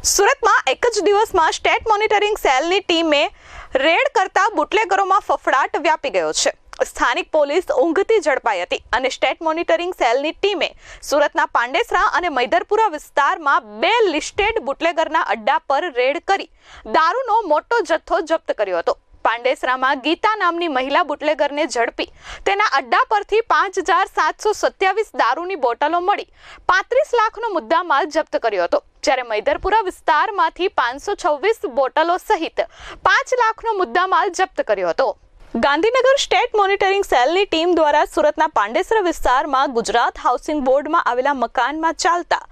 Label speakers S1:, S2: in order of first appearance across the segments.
S1: સુરતમાં એક જ દિવસમાં સ્ટેટ મોનિટરિંગ સેલની ટીમે રેડ કરતા બુટલેગરોમાં ફફડાટ વ્યાપી ગયો છે. સ્થાનિક પોલીસ ઊંઘતી ઝડપાઈ હતી અને સ્ટેટ મોનિટરિંગ સેલની ટીમે સુરતના પાંડેસરા અને મૈદરપુરા વિસ્તારમાં બે લિસ્ટેડ બુટલેગરના અડ્ડા પર રેડ કરી દારૂનો મોટો જથ્થો જપ્ત કર્યો હતો. પાંડેસરામાં ગીતા નામની મહિલા બુટલેગરને ઝડપી. તેના અડ્ડા પરથી પાંચ હજાર સાતસો સત્યાવીસ દારૂની બોટલો મળી. પાંત્રીસ લાખનો મુદ્દામાલ જપ્ત કર્યો હતો. જ્યારે મૈદરપુરા વિસ્તારમાંથી પાંચસો છવ્વીસ બોટલો સહિત પાંચ લાખનો મુદ્દામાલ જપ્ત કર્યો હતો. ગાંધીનગર સ્ટેટ મોનિટરિંગ સેલની ટીમ દ્વારા સુરતના પાંડેસરા વિસ્તારમાં ગુજરાત હાઉસિંગ બોર્ડમાં આવેલા મકાનમાં ચાલતા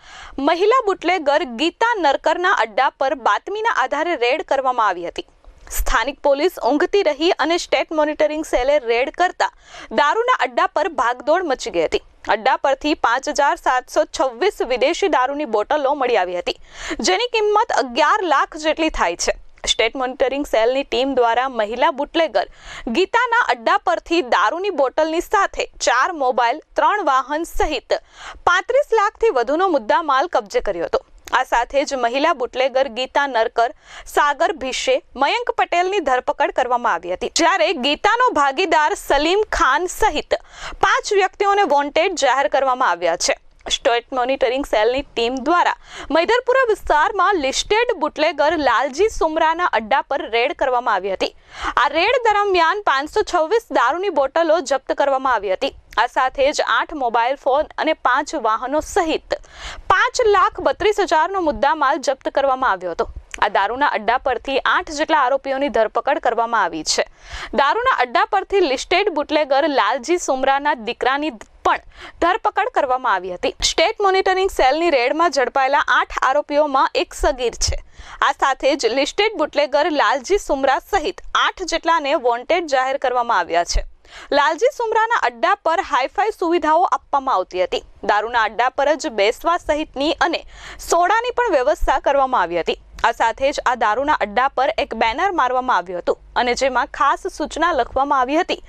S1: મહિલા બુટલેગર ગીતા નરકરના અડ્ડા પર બાતમીના આધારે રેડ કરવામાં આવી હતી. સ્થાનિક પોલીસ ઊંઘતી રહી અને સ્ટેટ મોનિટરિંગ સેલે રેડ કરતા દારૂના અડ્ડા પર ભાગદોડ મચી ગઈ હતી. અડ્ડા પરથી પાંચ હજાર સાતસો છવ્વીસ વિદેશી દારૂની બોટલો મળી આવી હતી, જેની કિંમત અગિયાર લાખ જેટલી થાય છે. સ્ટેટ મોનિટરિંગ સેલની ટીમ દ્વારા મહિલા બુટલેગર ગીતાના અડ્ડા પરથી દારૂની બોટલની સાથે ચાર મોબાઈલ, ત્રણ વાહન સહિત પાંત્રીસ લાખથી વધુનો મુદ્દા માલ કબજે કર્યો હતો. આ સાથે જ મહિલા બુટલેગર ગીતા નરકર, સાગર ભીશે, મયંક પટેલની ધરપકડ કરવામાં આવી હતી. જ્યારે ગીતાનો ભાગીદાર સલીમ ખાન સહિત પાંચ વ્યક્તિઓને વોન્ટેડ જાહેર કરવામાં આવ્યા છે. સ્ટેટ મોનિટરિંગ સેલની ટીમ દ્વારા મૈદરપુરા વિસ્તારમાં લિસ્ટેડ બુટલેગર લાલજી સુમરાના અડ્ડા પર રેડ કરવામાં આવી હતી. આ રેડ દરમિયાન પાંચસો છવ્વીસ દારૂની બોટલો જપ્ત કરવામાં આવી હતી. આ સાથે જ આઠ મોબાઈલ ફોન અને પાંચ વાહનો સહિત પાંચ લાખ બત્રીસ હજારનો મુદ્દામાલ જપ્ત કરવામાં આવ્યો હતો. આ દારૂના અડ્ડા પરથી આઠ જેટલા આરોપીઓની ધરપકડ કરવામાં આવી છે. દારૂના અડ્ડા પરથી લિસ્ટેડ બુટલેગર લાલજી સુમરાના દીકરાની પણ ધરપકડ કરવામાં આવી હતી. સ્ટેટ મોનિટરિંગ સેલની રેડમાં ઝડપાયેલા આઠ આરોપીઓમાં એક સગીર છે. આ સાથે જ લિસ્ટેડ બુટલેગર લાલજી સુમરા સહિત આઠ જેટલાને વોન્ટેડ જાહેર કરવામાં આવ્યા છે. લાલજી સુમરાના અડ્ડા પર હાઈફાઈ સુવિધાઓ આપવામાં આવતી હતી. દારૂના અડ્ડા પર જ બેસવા સહિતની અને સોડાની પણ વ્યવસ્થા કરવામાં આવી હતી. આ સાથે જ આ દારૂના અડ્ડા પર એક બેનર મારવામાં આવ્યું હતું અને જેમાં ખાસ સૂચના લખવામાં આવી હતી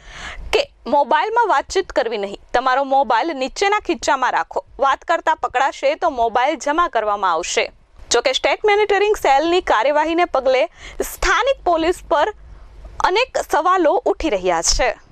S1: કે, મોબાઈલમાં વાતચીત કરવી નહીં. તમારો મોબાઈલ નીચેના ખીચામાં રાખો. વાત કરતા પકડાશે તો મોબાઈલ જમા કરવામાં આવશે. જોકે સ્ટેટ મોનિટરિંગ સેલની કાર્યવાહીને પગલે સ્થાનિક પોલીસ પર અનેક સવાલો ઉઠી રહ્યા છે.